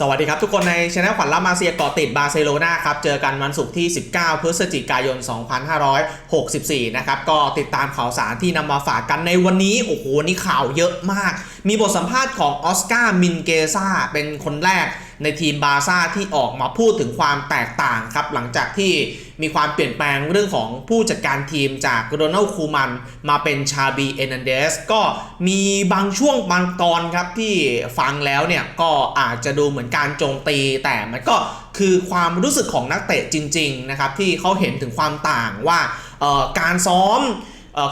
สวัสดีครับทุกคนในช anel ขวัญลามาเซียเกาะติดบาร์เซโลนาครับ เจอกันวันศุกร์ที่ 19 พฤศจิกายน 2564 นะครับ ก็ติดตามข่าวสารที่นำมาฝากกันในวันนี้ โอ้โห นี่ข่าวเยอะมาก มีบทสัมภาษณ์ของออสการ์มินเกซ่าเป็นคนแรกในทีมบาร์ซ่าที่ออกมาพูดถึงความแตกต่างครับ หลังจากที่ มีความเปลี่ยนแปลงเรื่องของผู้จัดการทีมจากโรนัลคูมันมาเป็นชาบีเอนันเดสก็มีบางช่วงบางตอนครับที่ฟังแล้วเนี่ยก็อาจจะดูเหมือนการโจมตี แต่มันก็คือความรู้สึกของนักเตะจริง ๆ นะครับ ที่เขาเห็นถึงความต่างว่าการซ้อม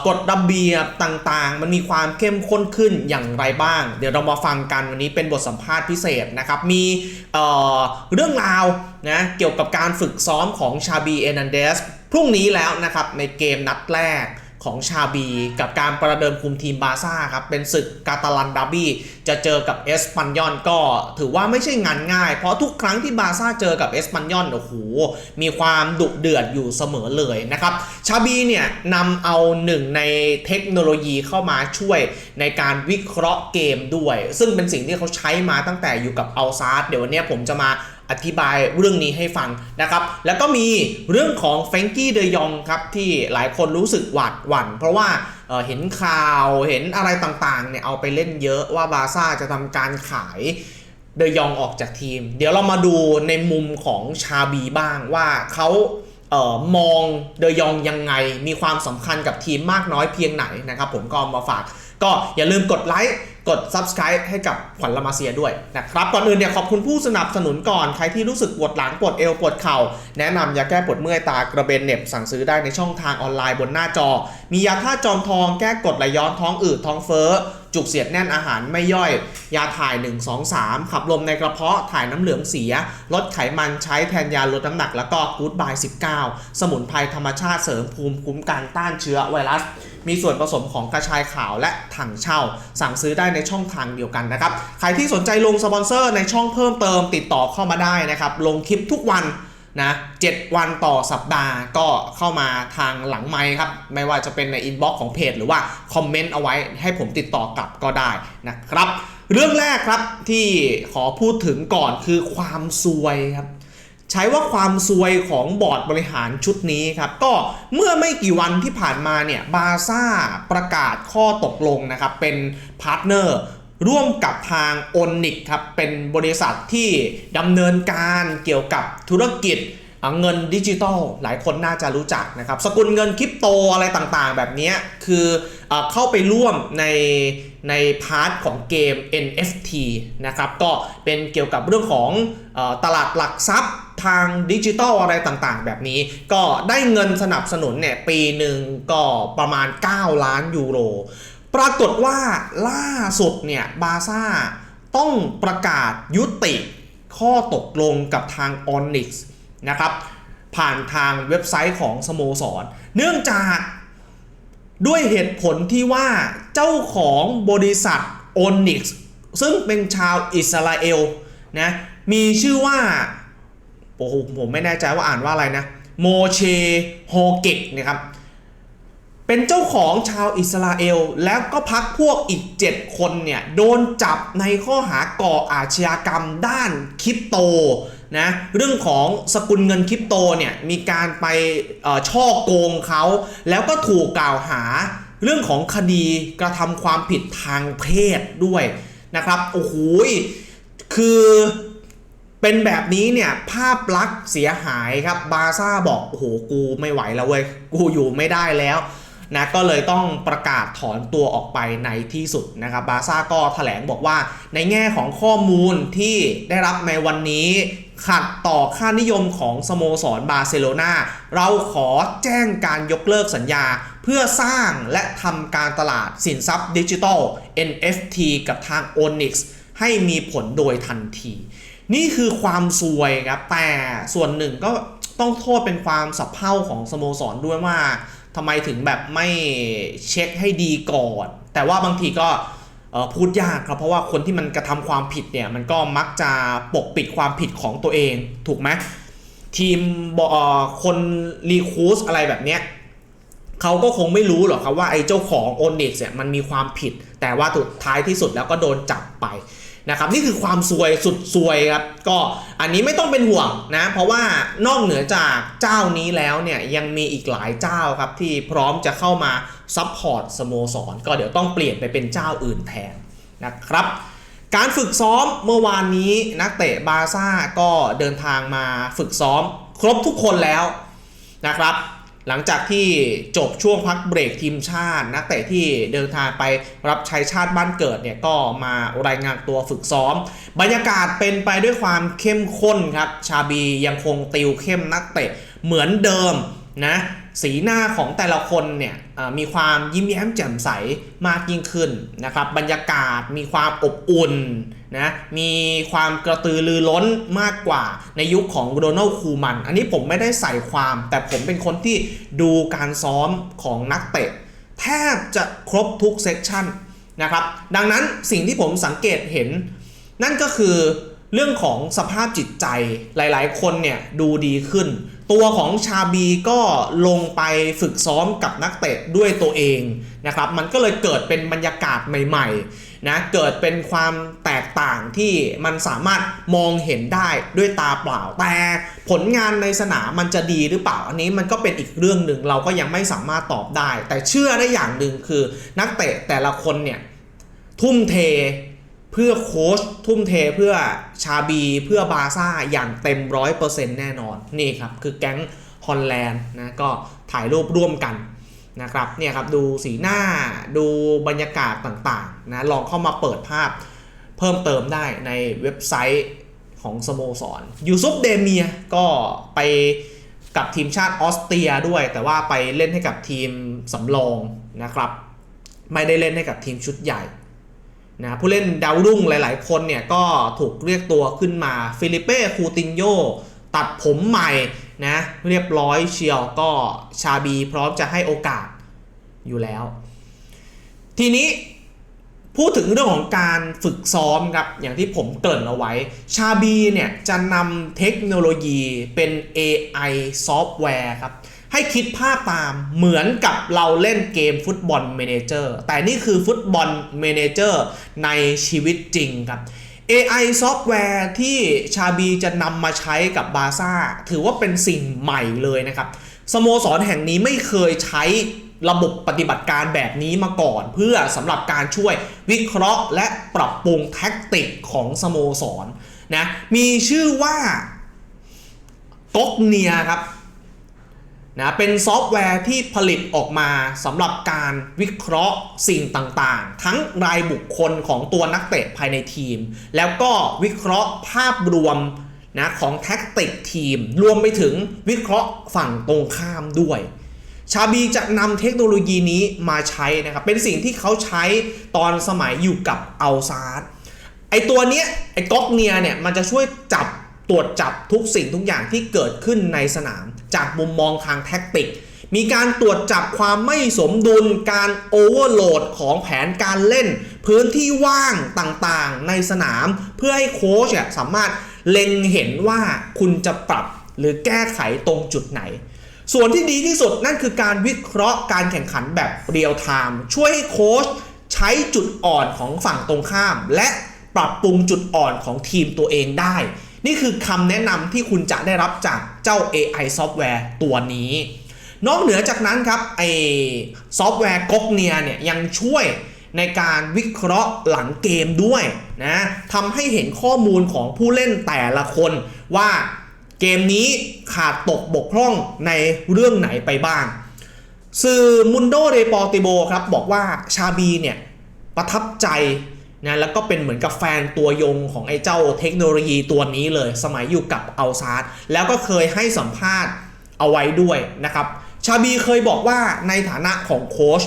กฎระเบียบต่างๆ มันมีความเข้มข้นขึ้นอย่างไรบ้าง เดี๋ยวเรามาฟังกันวันนี้เป็นบทสัมภาษณ์พิเศษนะครับ มีเเรื่องราวนะเกี่ยวกับการฝึกซ้อมของชาบีเอนันเดสพรุ่งนี้แล้วนะครับในเกมนัดแรก ของชาบีกับการประเดิมคุมทีมบาซ่าครับเป็นศึกกาตาลันดาร์บี้จะเจอกับเอสปันยอนก็ถือว่าไม่ใช่งานง่าย เพราะทุกครั้งที่บาซ่าเจอกับเอสปันยอนโอ้โหมีความดุเดือดอยู่เสมอเลยนะครับชาบีเนี่ยนำเอาหนึ่งในเทคโนโลยีเข้ามาช่วยในการวิเคราะห์เกมด้วย ซึ่งเป็นสิ่งที่เขาใช้มาตั้งแต่อยู่กับอัลซาร์เดี๋ยววันนี้ผมจะมา อธิบายเรื่องนี้ให้ฟังนะครับ แล้วก็มีเรื่องของแฟรงกี้เดยองครับที่หลายคนรู้สึกหวาดหวั่น เพราะว่าเอ่อเห็นข่าวเห็นอะไรต่างๆเนี่ยเอาไปเล่นเยอะว่าบาซ่าจะทำการขายเดยองออกจากทีม เดี๋ยวเรามาดูในมุมของชาบีบ้างว่าเขาเออมองเดยองยังไงมีความสำคัญกับทีมมากน้อยเพียงไหนนะครับ ผมก็มาฝาก ก็อย่าลืมกดไลค์ กด Subscribe ให้กับขวัญละมาเซียด้วยนะครับ ก่อนอื่นเนี่ยขอบคุณผู้สนับสนุนก่อน ใครที่รู้สึกปวดหลังปวดเอวปวดเข่า แนะนำยาแก้ปวดเมื่อยตากระเบนเน็บสั่งซื้อได้ในช่องทางออนไลน์บนหน้าจอ มียาท่าตุจอมทองแก้กดไหลย้อนท้องอืดท้องเฟ้อ จุกเสียดแน่นอาหารไม่ย่อย ยาถ่าย 1 2 3 ขับลมในกระเพาะถ่ายน้ำเหลืองเสีย ลดไขมันใช้แทนยาลดน้ำหนัก แล้วก็กู๊ดบาย19 สมุนไพรธรรมชาติเสริมภูมิคุ้มกันต้านเชื้อไวรัส มีส่วนผสมของกระชายขาวและถังเช่า สั่งซื้อได้ในช่องทางเดียวกันนะครับ ใครที่สนใจลงสปอนเซอร์ในช่องเพิ่มเติมติดต่อเข้ามาได้นะครับ ลงคลิปทุกวัน นะ7วันต่อสัปดาห์ก็เข้ามาทางหลังไมค์ครับ ไม่ว่าจะเป็นในอินบ็อกซ์ของเพจหรือว่าคอมเมนต์เอาไว้ให้ผมติดต่อกลับก็ได้นะครับ เรื่องแรกครับที่ขอพูดถึงก่อนคือความซวยครับ ใช้ว่าความซวยของบอร์ดบริหารชุดนี้ครับ ก็เมื่อไม่กี่วันที่ผ่านมาเนี่ยบาซ่าประกาศข้อตกลงนะครับ เป็นพาร์ทเนอร์ ร่วมกับทาง o n i c ครับ เป็นบริษัทที่ดำเนินการเกี่ยวกับธุรกิจเเงินดิจิตอลหลายคนน่าจะรู้จักนะครับ สกุลเงินคริปโตอะไรต่างๆ แบบนี้คือเอเข้าไปร่วมในในพาร์ทของเกม NFT นะครับ ก็เป็นเกี่ยวกับเรื่องของอตลาดหลักทรัพย์ทางดิจิตอลอะไรต่างๆ แบบนี้ ก็ได้เงินสนับสนุนเนี่ยปีหนึ่งก็ประมาณ 9 ล้านยูโร ปรากฏว่าล่าสุดเนี่ยบาซ่าต้องประกาศยุติข้อตกลงกับทาง Onyx นะครับ ผ่านทางเว็บไซต์ของสโมสร เนื่องจากด้วยเหตุผลที่ว่าเจ้าของบริษัท Onyx ซึ่งเป็นชาวอิสราเอลนะมีชื่อว่าโอ้โหผมไม่แน่ใจว่าอ่านว่าอะไรนะ โมเชโฮเกกนะครับ เป็นเจ้าของชาวอิสราเอล แล้วก็พักพวกอีก 7 คนเนี่ย โดนจับในข้อหาก่ออาชญากรรมด้านคริปโตนะเรื่องของสกุลเงินคริปโตเนี่ยมีการไปช่อโกงเขา แล้วก็ถูกกล่าวหาเรื่องของคดีกระทำความผิดทางเพศด้วยนะครับโอ้โหคือเป็นแบบนี้เนี่ยภาพลักษณ์เสียหายครับบาซ่าบอกโอ้โหกูไม่ไหวแล้วเว้ยกูอยู่ไม่ได้แล้ว นะก็เลยต้องประกาศถอนตัวออกไปในที่สุดนะครับบาซ่าก็ถแถลงบอกว่า ในแง่ของข้อมูลที่ได้รับในวันนี้ขัดต่อค่านิยมของสโมสรบาร์เซโลนาเราขอแจ้งการยกเลิกสัญญา เพื่อสร้างและทำการตลาดสินทรัพย์ดิจิทัล NFT กับทาง Onyx ให้มีผลโดยทันที นี่คือความซวยครับแต่ส่วนหนึ่งก็ต้องโทษเป็นความสับเพร่าของสโมสรด้วยว่า ทำไมถึงแบบไม่เช็คให้ดีก่อน แต่ว่าบางทีก็พูดยากครับเพราะว่าคนที่มันกระทำความผิดเนี่ยมันก็มักจะปกปิดความผิดของตัวเองถูกไหมทีมบเอ่อคนรีคูสอะไรแบบเนี้ยเขาก็คงไม่รู้หรอกครับว่าไอ้เจ้าของโอนิกเนี่ยมันมีความผิด แต่ว่าสุดท้ายที่สุดแล้วก็โดนจับไป นะครับนี่คือความซวยสุดซวยครับก็อันนี้ไม่ต้องเป็นห่วงนะเพราะว่านอกเหนือจากเจ้านี้แล้วเนี่ยยังมีอีกหลายเจ้าครับที่พร้อมจะเข้ามาซัพพอร์ตสโมสรก็เดี๋ยวต้องเปลี่ยนไปเป็นเจ้าอื่นแทนนะครับการฝึกซ้อมเมื่อวานนี้นักเตะบาร์ซ่าก็เดินทางมาฝึกซ้อมครบทุกคนแล้วนะครับ หลังจากที่จบช่วงพักเบรกทีมชาติ นักเตะที่เดินทางไปรับใช้ชาติบ้านเกิดเนี่ยก็มารายงานตัวฝึกซ้อม บรรยากาศเป็นไปด้วยความเข้มข้นครับ ชาบียังคงติวเข้มนักเตะเหมือนเดิมนะสีหน้าของแต่ละคนเนี่ยมีความยิ้มแย้มแจ่มใสมากยิ่งขึ้นนะครับบรรยากาศมีความอบอุ่น นะมีความกระตือรือร้นมากกว่าในยุคของโดนัลด์คูมัน อันนี้ผมไม่ได้ใส่ความ แต่ผมเป็นคนที่ดูการซ้อมของนักเตะ แทบจะครบทุกเซสชั่นนะครับ ดังนั้นสิ่งที่ผมสังเกตเห็น นั่นก็คือเรื่องของสภาพจิตใจหลายๆ คนเนี่ยดูดีขึ้น ตัวของชาบีก็ลงไปฝึกซ้อมกับนักเตะด้วยตัวเองนะครับ มันก็เลยเกิดเป็นบรรยากาศใหม่ๆนะเกิดเป็นความแตกต่างที่มันสามารถมองเห็นได้ด้วยตาเปล่า แต่ผลงานในสนามมันจะดีหรือเปล่า อันนี้มันก็เป็นอีกเรื่องหนึ่งเราก็ยังไม่สามารถตอบได้ แต่เชื่อได้อย่างหนึ่งคือนักเตะแต่ละคนเนี่ยทุ่มเท เพื่อโค้ชทุ่มเทเพื่อชาบีเพื่อบาซ่าอย่างเต็มร้อยเปอร์เซ็นต์แน่นอน นี่ครับ คือแก๊งฮอลแลนด์นะก็ถ่ายรูปร่วมกันนะครับเนี่ยครับดูสีหน้าดูบรรยากาศต่างๆนะลองเข้ามาเปิดภาพเพิ่มเติมได้ในเว็บไซต์ของสโมสรยูซุปเดเมียก็ไปกับทีมชาติออสเตรียด้วย แต่ว่าไปเล่นให้กับทีมสำรองนะครับ ไม่ได้เล่นให้กับทีมชุดใหญ่ นะผู้เล่นดาวรุ่งหลาย ๆ คนเนี่ยก็ถูกเรียกตัวขึ้นมาฟิลิเป้คูตินโยตัดผมใหม่นะเรียบร้อยเชียวก็ชาบีพร้อมจะให้โอกาสอยู่แล้ว ทีนี้พูดถึงเรื่องของการฝึกซ้อมครับ อย่างที่ผมเกริ่นเอาไว้ ชาบีเนี่ยจะนำเทคโนโลยีเป็น AI ซอฟต์แวร์ครับ ให้คิดภาพตามเหมือนกับเราเล่นเกมฟุตบอลเมนเจอร์แต่นี่คือฟุตบอลเมนเจอร์ในชีวิตจริงครับ AI ซอฟต์แวร์ที่ชาบีจะนำมาใช้กับบาซ่าถือว่าเป็นสิ่งใหม่เลยนะครับสโมสรแห่งนี้ไม่เคยใช้ระบบปฏิบัติการแบบนี้มาก่อน เพื่อสำหรับการช่วยวิเคราะห์และปรับปรุงแท็กติกของสโมสรนะมีชื่อว่าก๊กเนียครับ นะเป็นซอฟต์แวร์ที่ผลิตออกมาสำหรับการวิเคราะห์สิ่งต่างๆ ทั้งรายบุคคลของตัวนักเตะภายในทีม แล้วก็วิเคราะห์ภาพรวมนะของแท็กติกทีม รวมไปถึงวิเคราะห์ฝั่งตรงข้ามด้วย ชาบีจะนำเทคโนโลยีนี้มาใช้นะครับ เป็นสิ่งที่เขาใช้ตอนสมัยอยู่กับอัลซาร์ไอตัวเนี้ยไอก๊อกเนียเนี่ยมันจะช่วยจับตรวจจับทุกสิ่งทุกอย่างที่เกิดขึ้นในสนาม จากมุมมองทางแท็กติก มีการตรวจจับความไม่สมดุลการโอเวอร์โหลดของแผนการเล่น พื้นที่ว่างต่างๆ ในสนาม เพื่อให้โค้ชสามารถเล็งเห็นว่าคุณจะปรับหรือแก้ไขตรงจุดไหน ส่วนที่ดีที่สุดนั่นคือการวิเคราะห์การแข่งขันแบบเรียลไทม์ช่วยให้โค้ชใช้จุดอ่อนของฝั่งตรงข้าม และปรับปรุงจุดอ่อนของทีมตัวเองได้ นี่คือคำแนะนำที่คุณจะได้รับจากเจ้า AI ซอฟต์แวร์ตัวนี้ นอกเหนือจากนั้นครับไอซอฟต์แวร์ก๊กเนียเนี่ยยังช่วยในการวิเคราะห์หลังเกมด้วยนะทำให้เห็นข้อมูลของผู้เล่นแต่ละคนว่าเกมนี้ขาดตกบกพร่องในเรื่องไหนไปบ้าง สื่อมุนโดเดปอติโบครับบอกว่าชาบีเนี่ยประทับใจ นะแล้วก็เป็นเหมือนกับแฟนตัวยงของไอ้เจ้าเทคโนโลยีตัวนี้เลย สมัยอยู่กับอัลซาร์แล้วก็เคยให้สัมภาษณ์เอาไว้ด้วยนะครับ ชาบีเคยบอกว่าในฐานะของโค้ช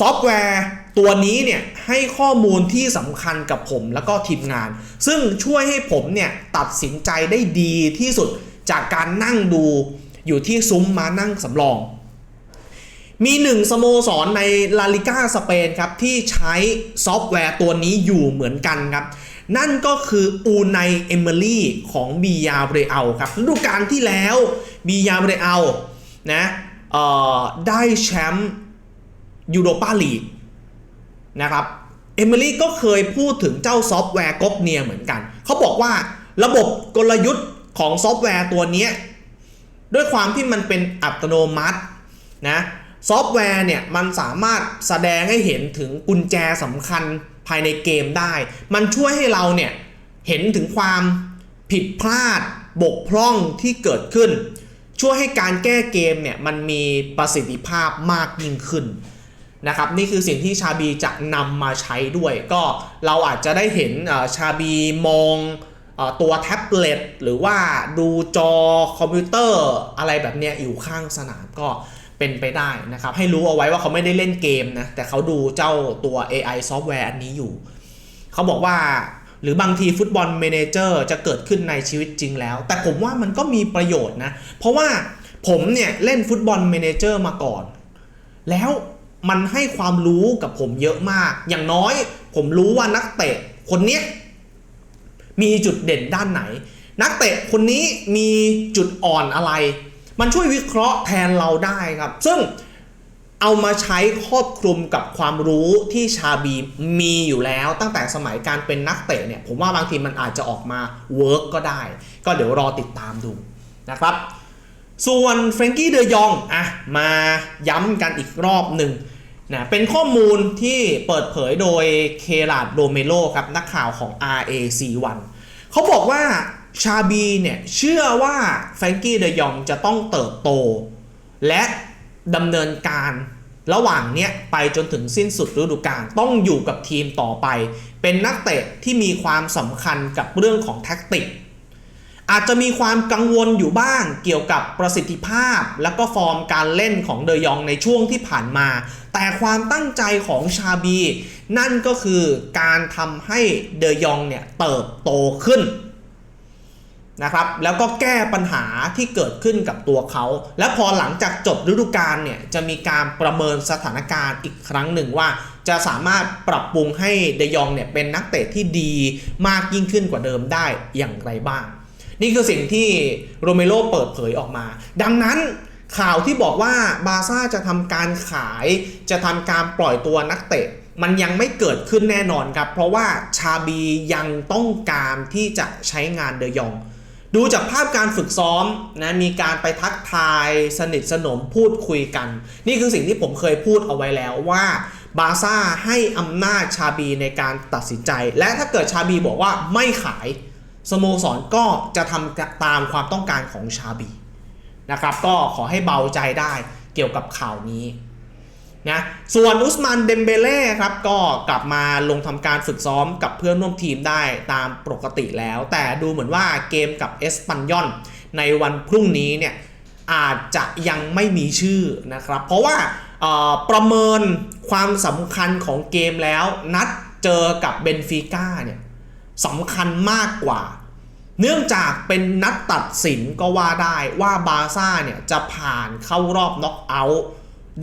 ซอฟต์แวร์ตัวนี้เนี่ยให้ข้อมูลที่สำคัญกับผมแล้วก็ทีมงาน ซึ่งช่วยให้ผมเนี่ยตัดสินใจได้ดีที่สุดจากการนั่งดูอยู่ที่ซุ้มมานั่งสำรอง มีหนึ่งสโมสรในลาลิก้าสเปนครับ ที่ใช้ซอฟต์แวร์ตัวนี้อยู่เหมือนกันครับ นั่นก็คืออูไนเอเมอรี่ของบียาเบรอัลครับฤดูกาลที่แล้วบียาเบรอัลนะเอ่อได้แชมป์ยูโรปาลีกนะครับเอมิลี่ก็เคยพูดถึงเจ้าซอฟต์แวร์ก๊กเนียเหมือนกัน เขาบอกว่าระบบกลยุทธ์ของซอฟต์แวร์ตัวนี้ ด้วยความที่มันเป็นอัตโนมัตินะ ซอฟต์แวร์เนี่ยมันสามารถแสดงให้เห็นถึงกุญแจสำคัญภายในเกมได้ มันช่วยให้เราเนี่ยเห็นถึงความผิดพลาดบกพร่องที่เกิดขึ้น ช่วยให้การแก้เกมเนี่ยมันมีประสิทธิภาพมากยิ่งขึ้นนะครับนี่คือสิ่งที่ชาบีจะนำมาใช้ด้วย ก็เราอาจจะได้เห็นชาบีมองตัวแท็บเล็ตหรือว่าดูจอคอมพิวเตอร์อะไรแบบเนี้ยอยู่ข้างสนามก็ เป็นไปได้นะครับ ให้รู้เอาไว้ว่าเขาไม่ได้เล่นเกมนะ แต่เขาดูเจ้าตัว AI ซอฟต์แวร์อันนี้อยู่ เขาบอกว่าหรือบางทีฟุตบอลเมเนเจอร์จะเกิดขึ้นในชีวิตจริงแล้ว แต่ผมว่ามันก็มีประโยชน์นะ เพราะว่าผมเนี่ยเล่นฟุตบอลเมเนเจอร์มาก่อน แล้วมันให้ความรู้กับผมเยอะมาก อย่างน้อยผมรู้ว่านักเตะคนนี้มีจุดเด่นด้านไหน นักเตะคนนี้มีจุดอ่อนอะไร มันช่วยวิเคราะห์แทนเราได้ครับ ซึ่งเอามาใช้ครอบคลุมกับความรู้ที่ชาบีมีอยู่แล้วตั้งแต่สมัยการเป็นนักเตะเนี่ย ผมว่าบางทีมันอาจจะออกมาเวิร์กก็ได้ ก็เดี๋ยวรอติดตามดูนะครับ ส่วนเฟรงกี้เดยองอะมาย้ำกันอีกรอบหนึ่งนะเป็นข้อมูลที่เปิดเผยโดยเคลาดโดเมโลครับนักข่าวของ RAC1 เขาบอกว่า ชาบีเนี่ยเชื่อว่าเฟรงกี้เดยองจะต้องเติบโต และดำเนินการระหว่างเนี้ยไปจนถึงสิ้นสุดฤดูกาลต้องอยู่กับทีมต่อไป เป็นนักเตะที่มีความสำคัญกับเรื่องของแท็กติก อาจจะมีความกังวลอยู่บ้างเกี่ยวกับประสิทธิภาพ และก็ฟอร์มการเล่นของเดยองในช่วงที่ผ่านมา แต่ความตั้งใจของชาบี นั่นก็คือการทำให้เดยองเนี่ยเติบโตขึ้น นะครับแล้วก็แก้ปัญหาที่เกิดขึ้นกับตัวเขา และพอหลังจากจบฤดูกาลเนี่ยจะมีการประเมินสถานการณ์อีกครั้งหนึ่งว่า จะสามารถปรับปรุงให้เดยองเนี่ยเป็นนักเตะที่ดีมากยิ่งขึ้นกว่าเดิมได้อย่างไรบ้าง นี่คือสิ่งที่โรเมโรเปิดเผยออกมา ดังนั้นข่าวที่บอกว่าบาซ่าจะทำการขายจะทำการปล่อยตัวนักเตะมันยังไม่เกิดขึ้นแน่นอนครับ เพราะว่าชาบียังต้องการที่จะใช้งานเดยอง ดูจากภาพการฝึกซ้อมนะมีการไปทักทายสนิทสนมพูดคุยกัน นี่คือสิ่งที่ผมเคยพูดเอาไว้แล้วว่าบาซ่าให้อำนาจชาบีในการตัดสินใจ และถ้าเกิดชาบีบอกว่าไม่ขายสโมสรก็จะทำตามความต้องการของชาบีนะครับก็ขอให้เบาใจได้เกี่ยวกับข่าวนี้ นะส่วนอุสมานเดมเบเล่ครับก็กลับมาลงทำการฝึกซ้อมกับเพื่อนร่วมทีมได้ตามปกติแล้ว แต่ดูเหมือนว่าเกมกับเอสปันยอนในวันพรุ่งนี้เนี่ยอาจจะยังไม่มีชื่อนะครับ เพราะว่าประเมินความสำคัญของเกมแล้วนัดเจอกับเบนฟิก้าเนี่ยสำคัญมากกว่า เนื่องจากเป็นนัดตัดสินก็ว่าได้ว่าบาร์ซ่าเนี่ยจะผ่านเข้ารอบน็อกเอาท์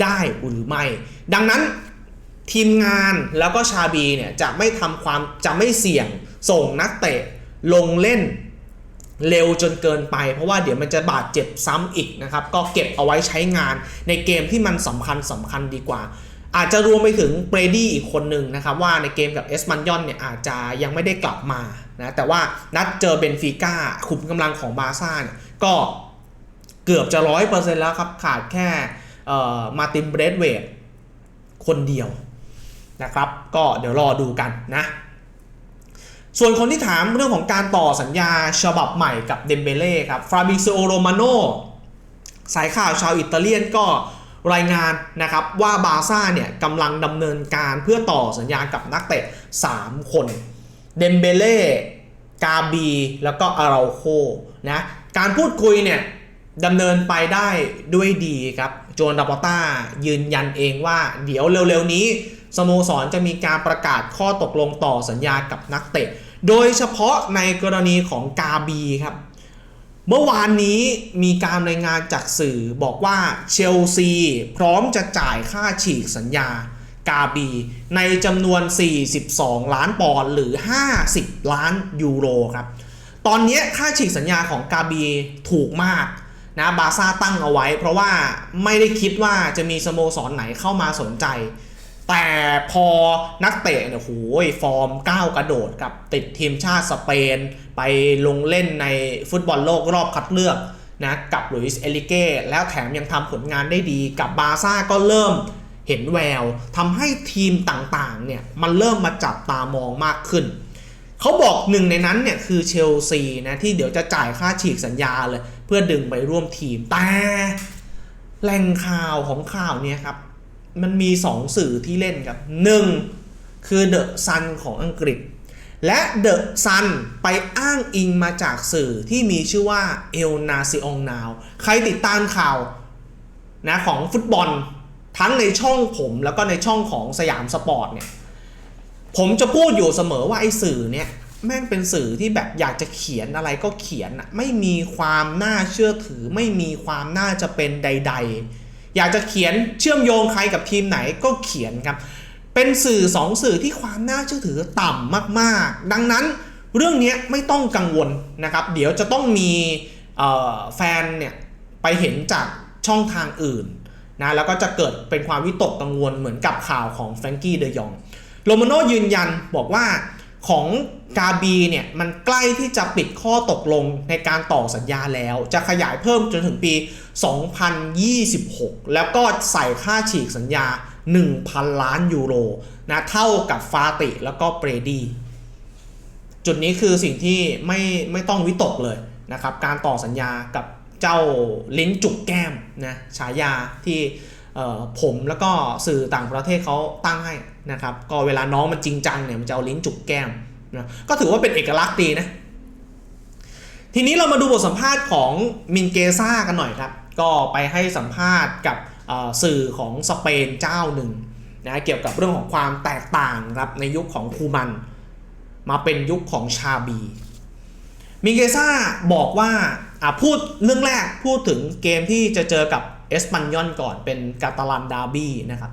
ได้หรือไม่ ดังนั้นทีมงานแล้วก็ชาบีเนี่ยจะไม่ทำความจะไม่เสี่ยงส่งนักเตะลงเล่นเร็วจนเกินไป เพราะว่าเดี๋ยวมันจะบาดเจ็บซ้ำอีกนะครับ ก็เก็บเอาไว้ใช้งานในเกมที่มันสำคัญสำคัญดีกว่า อาจจะรวมไปถึงเบรดี้อีกคนหนึ่งนะครับ ว่าในเกมกับเอสมันยอนเนี่ยอาจจะยังไม่ได้กลับมานะแต่ว่านัดเจอเบนฟิก้าขุมกำลังของบาร์ซ่าเนี่ยก็เกือบจะร้อยเปอร์เซ็นต์แล้วครับ ขาดแค่ มาตินเบรดเวดคนเดียวนะครับ ก็เดี๋ยวรอดูกันนะ ส่วนคนที่ถามเรื่องของการต่อสัญญาฉบับใหม่กับเดมเบเล่ครับฟราบิซโอโรมาโนสายข่าวชาวอิตาเลียนก็รายงานนะครับว่าบาซ่าเนี่ยกำลังดำเนินการเพื่อต่อสัญญากับนักเตะ 3 คน เดมเบเล่ กาบี แล้วก็อาราโคนะ การพูดคุยเนี่ยดำเนินไปได้ด้วยดีครับ นดาปอต้ายืนยันเองว่าเดี๋ยวเร็วๆนี้สโมสรจะมีการประกาศข้อตกลงต่อสัญญากับนักเตะ โดยเฉพาะในกรณีของกาบีครับ เมื่อวานนี้มีการรายงานจากสื่อบอกว่าเชลซีพร้อมจะจ่ายค่าฉีกสัญญากาบี ในจำนวน 42 ล้านปอนด์หรือ 50 ล้านยูโรครับ ตอนนี้ค่าฉีกสัญญาของกาบีถูกมาก นะบาซ่าตั้งเอาไว้ เพราะว่าไม่ได้คิดว่าจะมีสโมสรไหนเข้ามาสนใจ แต่พอนักเตะเนี่ยโหยฟอร์มก้าวกระโดดกับติดทีมชาติสเปน ไปลงเล่นในฟุตบอลโลกรอบคัดเลือกนะกับลุยส์เอลิเก้แล้วแถมยังทำผลงานได้ดีกับบาซ่าก็เริ่มเห็นแววทำให้ทีมต่างๆเนี่ยมันเริ่มมาจับตามองมากขึ้นเขาบอกหนึ่งในนั้นเนี่ยคือเชลซีนะที่เดี๋ยวจะจ่ายค่าฉีกสัญญาเลย พื่อดึงไปร่วมทีมแต่แหล่งข่าวของข่าวเนี่ยครับ มันมี 2 สื่อที่เล่นครับ 1. คือเดอะซันของอังกฤษ และเดอะซันไปอ้างอิงมาจากสื่อที่มีชื่อว่าเอลนาซิองนาวใครติดตามข่าวนะของฟุตบอลทั้งในช่องผมแล้วก็ในช่องของสยามสปอร์ตเนี่ยผมจะพูดอยู่เสมอว่าไอ้สื่อเนี่ย แม่งเป็นสื่อที่แบบอยากจะเขียนอะไรก็เขียนอะไม่มีความน่าเชื่อถือ ไม่มีความน่าจะเป็นใด ๆ อยากจะเขียนเชื่อมโยงใครกับทีมไหนก็เขียนครับ เป็นสื่อสองสื่อที่ความน่าเชื่อถือต่ำมากๆ ดังนั้นเรื่องนี้ไม่ต้องกังวลนะครับ เดี๋ยวจะต้องมีแฟนเนี่ยไปเห็นจากช่องทางอื่นนะแล้วก็จะเกิดเป็นความวิตกกังวลเหมือนกับข่าวของแฟรงกี้เดยองโรมาโนยืนยันบอกว่า ของกาบีเนี่ยมันใกล้ที่จะปิดข้อตกลงในการต่อสัญญาแล้ว จะขยายเพิ่มจนถึงปี 2026 แล้วก็ใส่ค่าฉีกสัญญา 1,000 ล้านยูโรนะเท่ากับฟาติแล้วก็เบรดีจุดนี้คือสิ่งที่ไม่ไม่ต้องวิตกเลยนะครับ การต่อสัญญากับเจ้าลิ้นจุกแก้มนะฉายาที่ ผมแล้วก็สื่อต่างประเทศเขาตั้งให้นะครับก็เวลาน้องมันจริงจังเนี่ยมันจะเอาลิ้นจุกแก้มนะก็ถือว่าเป็นเอกลักษณ์ดีนะทีนี้เรามาดูบทสัมภาษณ์ของมินเกซ่ากันหน่อยครับก็ไปให้สัมภาษณ์กับสื่อของสเปนเจ้าหนึ่งนะเกี่ยวกับเรื่องของความแตกต่างครับในยุคของคูมัน มาเป็นยุคของชาบีมิเกซ่าบอกว่าพูดเรื่องแรกพูดถึงเกมที่จะเจอกับ เอสปันยอนก่อนเป็นกาตาลันดาร์บี้นะครับ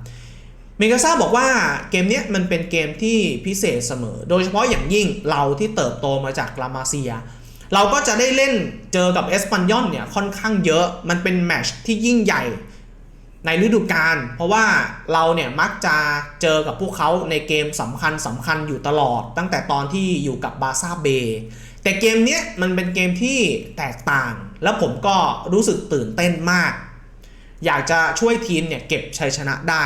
เมิเกซ่าบอกว่าเกมนี้มันเป็นเกมที่พิเศษเสมอ โดยเฉพาะอย่างยิ่งเราที่เติบโตมาจากลามาเซีย เราก็จะได้เล่นเจอกับเอสปันยอนเนี่ยค่อนข้างเยอะมันเป็นแมชที่ยิ่งใหญ่ในฤดูกาลเพราะว่าเราเนี่ยมักจะเจอกับพวกเขาในเกมสำคัญสำคัญอยู่ตลอด ตั้งแต่ตอนที่อยู่กับบาซ่าเบย์แต่เกมนี้มันเป็นเกมที่แตกต่าง แล้วผมก็รู้สึกตื่นเต้นมาก อยากจะช่วยทีมเนี่ยเก็บชัยชนะได้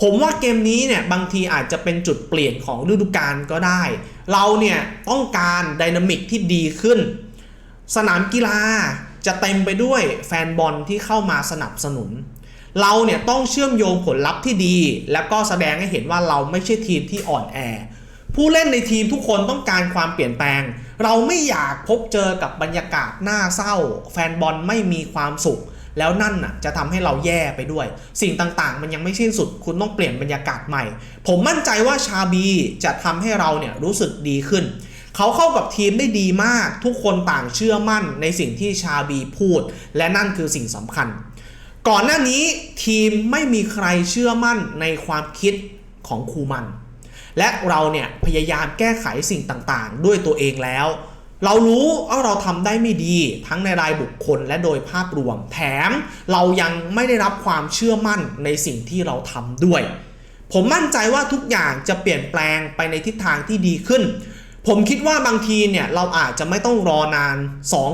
ผมว่าเกมนี้เนี่ยบางทีอาจจะเป็นจุดเปลี่ยนของฤดูกาลก็ได้ เราเนี่ยต้องการไดนามิกที่ดีขึ้น สนามกีฬาจะเต็มไปด้วยแฟนบอลที่เข้ามาสนับสนุน เราเนี่ยต้องเชื่อมโยงผลลัพธ์ที่ดี แล้วก็แสดงให้เห็นว่าเราไม่ใช่ทีมที่อ่อนแอ ผู้เล่นในทีมทุกคนต้องการความเปลี่ยนแปลง เราไม่อยากพบเจอกับบรรยากาศน่าเศร้า แฟนบอลไม่มีความสุข แล้วนั่นน่ะจะทำให้เราแย่ไปด้วย สิ่งต่างๆ มันยังไม่สิ้นสุด คุณต้องเปลี่ยนบรรยากาศใหม่ ผมมั่นใจว่าชาบีจะทำให้เราเนี่ยรู้สึกดีขึ้น เขาเข้ากับทีมได้ดีมาก ทุกคนต่างเชื่อมั่นในสิ่งที่ชาบีพูด และนั่นคือสิ่งสำคัญ ก่อนหน้านี้ทีมไม่มีใครเชื่อมั่นในความคิดของคูมัน และเราเนี่ยพยายามแก้ไขสิ่งต่างๆ ด้วยตัวเองแล้ว เรารู้ว่าเราทำได้ไม่ดี ทั้งในรายบุคคลและโดยภาพรวม แถมเรายังไม่ได้รับความเชื่อมั่นในสิ่งที่เราทำด้วย ผมมั่นใจว่าทุกอย่างจะเปลี่ยนแปลงไปในทิศทางที่ดีขึ้น ผมคิดว่าบางทีเนี่ยเราอาจจะไม่ต้องรอนาน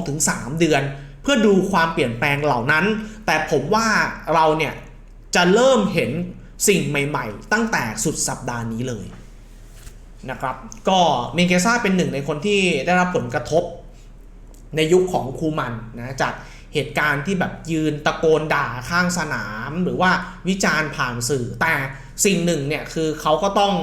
2-3 เดือน เพื่อดูความเปลี่ยนแปลงเหล่านั้น แต่ผมว่าเราเนี่ยจะเริ่มเห็นสิ่งใหม่ ๆ ตั้งแต่สุดสัปดาห์นี้เลย นะครับ ก็เมเกซ่าเป็นหนึ่งในคนที่ได้รับผลกระทบในยุคของคูมันนะจากเหตุการณ์ที่แบบยืนตะโกนด่าข้างสนาม หรือว่าวิจารณ์ผ่านสื่อ แต่สิ่งหนึ่งเนี่ยคือเขาก็ต้อง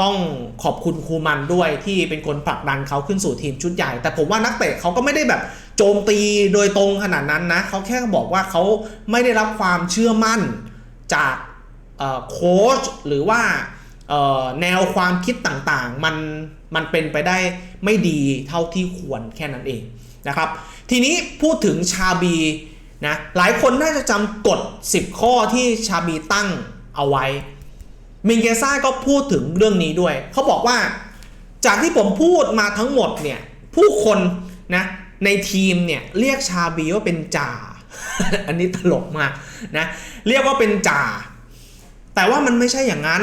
ต้องขอบคุณคูมันด้วยที่เป็นคนผลักดันเขาขึ้นสู่ทีมชุดใหญ่ แต่ผมว่านักเตะเขาก็ไม่ได้แบบโจมตีโดยตรงขนาดนั้นนะเขาแค่บอกว่าเขาไม่ได้รับความเชื่อมั่นจากโค้ชหรือว่า แนวความคิดต่างๆ มันมันเป็นไปได้ไม่ดีเท่าที่ควรแค่นั้นเองนะครับ ทีนี้พูดถึงชาบีนะหลายคนน่าจะจำกฎ 10 ข้อที่ชาบีตั้งเอาไว้มิงเกซ่าก็พูดถึงเรื่องนี้ด้วย เขาบอกว่าจากที่ผมพูดมาทั้งหมดเนี่ยผู้คนนะในทีมเนี่ยเรียกชาบีว่าเป็นจ่า อันนี้ตลกมากนะเรียกว่าเป็นจ่า แต่ว่ามันไม่ใช่อย่างนั้น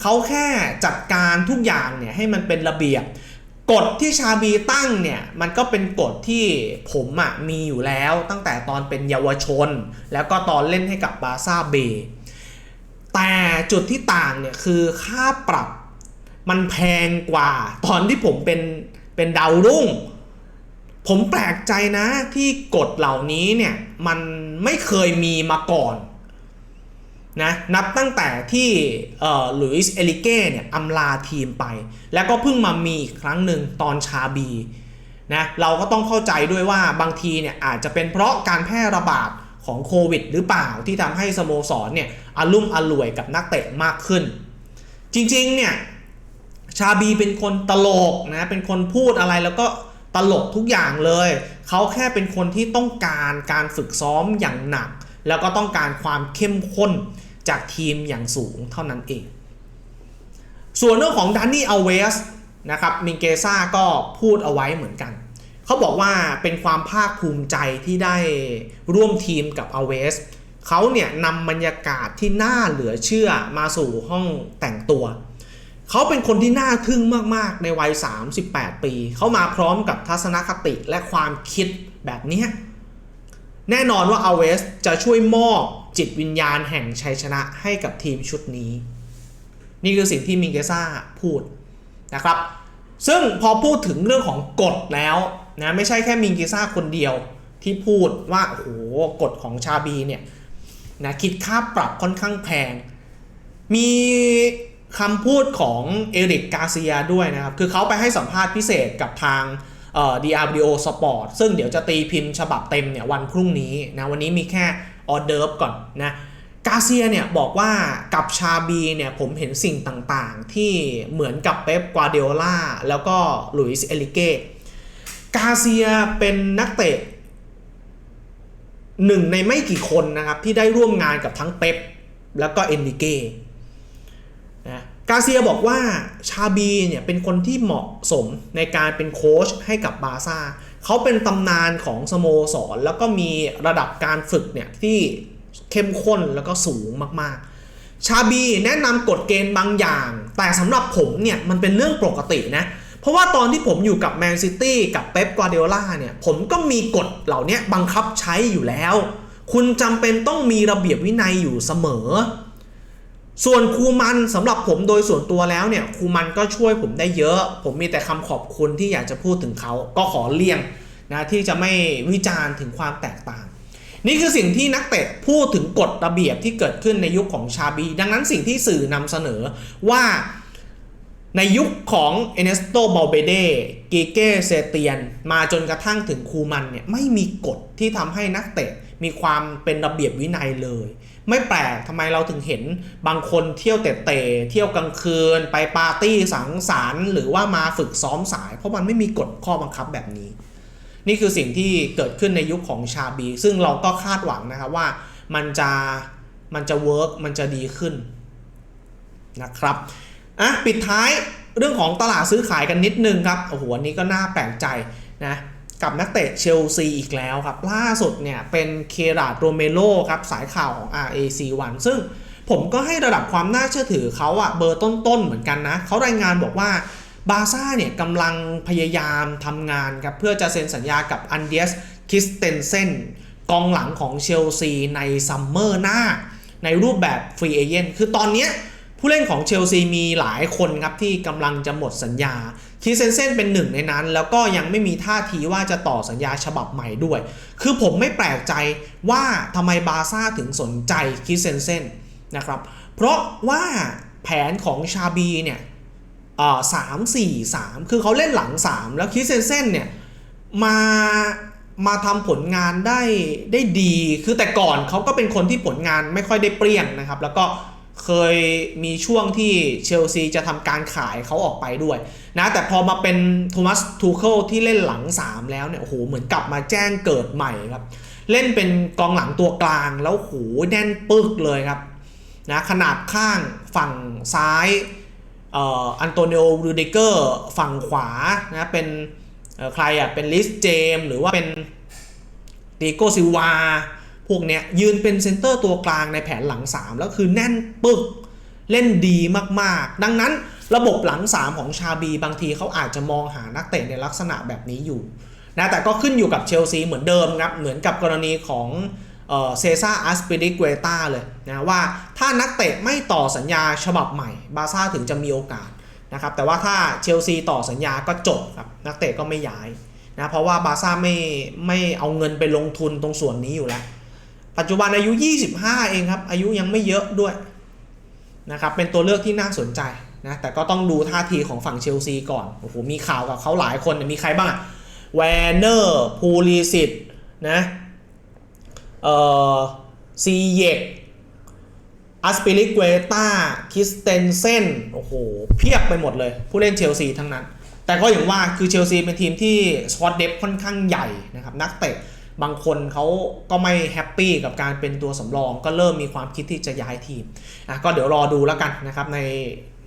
เขาแค่จัดการทุกอย่างเนี่ยให้มันเป็นระเบียบ กฎที่ชาบีตั้งเนี่ยมันก็เป็นกฎที่ผมอะ่ะมีอยู่แล้วตั้งแต่ตอนเป็นเยาวชน แล้วก็ตอนเล่นให้กับบาซ่าเบย์แต่จุดที่ต่างเนี่ยคือค่าปรับมันแพงกว่า ตอนที่ผมเป็นเป็นดาวรุ่ง ผมแปลกใจนะที่กฎเหล่านี้เนี่ยมันไม่เคยมีมาก่อน นะนับตั้งแต่ที่หลุยส์เอลิเก้เนี่ยอำลาทีมไป แล้วก็เพิ่งมามีอีกครั้งหนึ่งตอนชาบีนะเราก็ต้องเข้าใจด้วยว่าบางทีเนี่ยอาจจะเป็นเพราะการแพร่ระบาดของโควิดหรือเปล่าที่ทำให้สโมสรเนี่ยอารุ่มอร่วยกับนักเตะมากขึ้น จริงๆเนี่ยชาบีเป็นคนตลกนะเป็นคนพูดอะไรแล้วก็ตลกทุกอย่างเลย เขาแค่เป็นคนที่ต้องการการฝึกซ้อมอย่างหนัก แล้วก็ต้องการความเข้มข้น จากทีมอย่างสูงเท่านั้นเอง ส่วนเรื่องของดานนี่อเวสนะครับมิงเกซ่าก็พูดเอาไว้เหมือนกัน เขาบอกว่าเป็นความภาคภูมิใจที่ได้ร่วมทีมกับอเวสเขาเนี่ยนำบรรยากาศที่น่าเหลือเชื่อมาสู่ห้องแต่งตัว เขาเป็นคนที่น่าทึ่งมากๆในวัย 38 ปี เขามาพร้อมกับทัศนคติและความคิดแบบนี้ แน่นอนว่าอเวสจะช่วยมอบ จิตวิญญาณแห่งชัยชนะให้กับทีมชุดนี้ นี่คือสิ่งที่มิงเกซ่าพูดนะครับ ซึ่งพอพูดถึงเรื่องของกฎแล้วนะไม่ใช่แค่มิงเกซ่าคนเดียวที่พูดว่าโอ้โหกฎของชาบีเนี่ยนะคิดค่าปรับค่อนข้างแพง มีคำพูดของเอริกกาเซียด้วยนะครับ คือเขาไปให้สัมภาษณ์พิเศษกับทางเอ่อ DRBO Sport ซึ่งเดี๋ยวจะตีพิมพ์ฉบับเต็มเนี่ยวันพรุ่งนี้นะวันนี้มีแค่ ออเดิร์ฟก่อนนะกาเซียเนี่ยบอกว่ากับชาบีเนี่ยผมเห็นสิ่งต่างๆ ที่เหมือนกับเป๊ป กวาเดโอล่า แล้วก็หลุยส์เอลิเกกาเซียเป็นนักเตะหนึ่งในไม่กี่คนนะครับ ที่ได้ร่วมงานกับทั้งเป๊ป แล้วก็เอนริเกนะกาเซียบอกว่าชาบีเนี่ยเป็นคนที่เหมาะสมในการเป็นโค้ชให้กับบาซ่า เขาเป็นตำนานของสโมสร แล้วก็มีระดับการฝึกเนี่ยที่เข้มข้นแล้วก็สูงมากๆ ชาบีแนะนำกฎเกณฑ์บางอย่าง แต่สำหรับผมเนี่ยมันเป็นเรื่องปกตินะเพราะว่าตอนที่ผมอยู่กับแมนซิตี้กับเป๊ปกวาเดโอลาเนี่ยผมก็มีกฎเหล่านี้บังคับใช้อยู่แล้ว คุณจำเป็นต้องมีระเบียบวินัยอยู่เสมอ ส่วนครูมันสำหรับผมโดยส่วนตัวแล้วเนี่ยครูมันก็ช่วยผมได้เยอะ ผมมีแต่คำขอบคุณที่อยากจะพูดถึงเขาก็ขอเลี่ยงนะที่จะไม่วิจารณ์ถึงความแตกต่าง นี่คือสิ่งที่นักเตะพูดถึงกฎระเบียบที่เกิดขึ้นในยุคของชาบี ดังนั้นสิ่งที่สื่อนำเสนอว่าในยุคของเอเนสโตบอลเบเดเกเกเซเตียน มาจนกระทั่งถึงคูมันเนี่ยไม่มีกฎที่ทำให้นักเตะมีความเป็นระเบียบวินัยเลย ไม่แปลกทำไมเราถึงเห็นบางคนเที่ยวเตะเตเที่ยวกลางคืน ไปปาร์ตี้สังสรรค์หรือว่ามาฝึกซ้อมสาย เพราะมันไม่มีกฎข้อบังคับแบบนี้ นี่คือสิ่งที่เกิดขึ้นในยุคของชาบี ซึ่งเราก็คาดหวังนะครับว่ามันจะมันจะเวิร์กมันจะดีขึ้นนะครับอะปิดท้ายเรื่องของตลาดซื้อขายกันนิดนึงครับโอ้โหอันนี้ก็น่าแปลกใจนะ กับนักเตะเชลซีอีกแล้วครับ ล่าสุดเนี่ยเป็นเคราดโรเมโลครับสายข่าวของ RAC1 ซึ่งผมก็ให้ระดับความน่าเชื่อถือเขาอะเบอร์ต้นๆเหมือนกันนะเขารายงานบอกว่าบาซ่าเนี่ยกำลังพยายามทำงานครับเพื่อจะเซ็นสัญญากับอันเดียสคิสเตนเซนกองหลังของเชลซีในซัมเมอร์หน้า ในรูปแบบฟรีเอเจนต์คือตอนนี้ผู้เล่นของเชลซีมีหลายคนครับที่กำลังจะหมดสัญญา คิเซนเซนเป็นหนึ่งในนั้น แล้วก็ยังไม่มีท่าทีว่าจะต่อสัญญาฉบับใหม่ด้วย คือผมไม่แปลกใจว่าทำไมบาซ่าถึงสนใจคิเซนเซนนะครับ เพราะว่าแผนของชาบีเนี่ยสามสี่สามคือเขาเล่นหลังสามแล้วคิสเซนเซนเนี่ยมามาทำผลงานได้ได้ดี คือแต่ก่อนเขาก็เป็นคนที่ผลงานไม่ค่อยได้เปรี้ยงนะครับ แล้วก็ เคยมีช่วงที่เชลซีจะทำการขายเขาออกไปด้วยนะแต่พอมาเป็นโทมัสทูเคิลที่เล่นหลัง 3 แล้วเนี่ยโอ้โหเหมือนกลับมาแจ้งเกิดใหม่ครับเล่นเป็นกองหลังตัวกลางแล้วโหแน่นปึกเลยครับนะขนาดข้างฝั่งซ้ายเอ่ออันโตนิโอรูเดเกอร์ฝั่งขวานะเป็นใครอะเป็นลิสเจมหรือว่าเป็นตีโกซิวา วกเนี้ยยืนเป็นเซนเตอร์ตัวกลางในแผนหลัง 3 แล้วคือแน่นปึกเล่นดีมากๆ ดังนั้นระบบหลัง 3 ของชาบีบางทีเขาอาจจะมองหานักเตะในลักษณะแบบนี้อยู่นะแต่ก็ขึ้นอยู่กับเชลซีเหมือนเดิมครับเหมือนกับกรณีของเซซ่าอัสปิริเกตาเลยนะว่าถ้านักเตะไม่ต่อสัญญาฉบับใหม่ บาซ่าถึงจะมีโอกาสนะครับแต่ว่าถ้าเชลซีต่อสัญญาก็จบครับนักเตะก็ไม่ย้ายนะเพราะว่าบาซ่าไม่ไม่เอาเงินไปลงทุนตรงส่วนนี้อยู่แล้ว ปัจจุบันอายุ 25 เองครับ อายุยังไม่เยอะด้วยนะครับเป็นตัวเลือกที่น่าสนใจนะแต่ก็ต้องดูท่าทีของฝั่งเชลซีก่อนโอ้โหมีข่าวกับเขาหลายคนมีใครบ้างอะแวนเนอร์พูลิสิตนะเอ่อซีเยกอัสปิลิกเวตาคิสเตนเซนโอ้โห เพียบไปหมดเลย ผู้เล่นเชลซีทั้งนั้น แต่ก็อย่างว่าคือเชลซีเป็นทีมที่สควอตเดฟค่อนข้างใหญ่นะครับ นักเตะ บางคนเขาก็ไม่แฮปปี้กับการเป็นตัวสำรอง ก็เริ่มมีความคิดที่จะย้ายทีมอะก็เดี๋ยวรอดูแล้วกันนะครับใน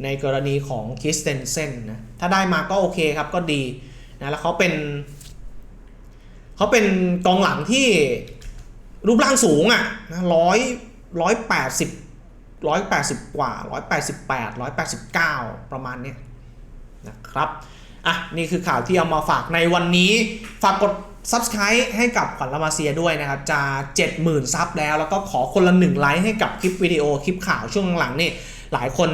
ในกรณีของคิสเตนเซนนะถ้าได้มาก็โอเคครับก็ดีนะแล้วเขาเป็นเขาเป็นกองหลังที่รูปร่างสูงอะนะร้อยร้อยแปดสิบร้อยแปดสิบกว่าร้อยแปดสิบแปดร้อยแปดสิบเก้าประมาณเนี้ยนะครับอะนี่คือข่าวที่เอามาฝากในวันนี้ฝากกด ซับสไครต์ให้กับขวัญละมาเซียด้วยนะครับ จะ 70,000 ซับแล้ว แล้วก็ขอคนละหนึ่งไลค์ให้กับคลิปวิดีโอคลิปข่าวช่วงหลังๆนี่หลายคน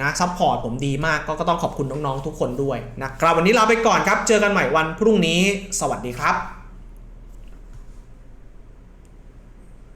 นะซัพพอร์ตผมดีมากก็ก็ต้องขอบคุณน้อง ๆ ทุกคนด้วยนะครับ วันนี้ลาไปก่อนครับ เจอกันใหม่วันพรุ่งนี้ สวัสดีครับ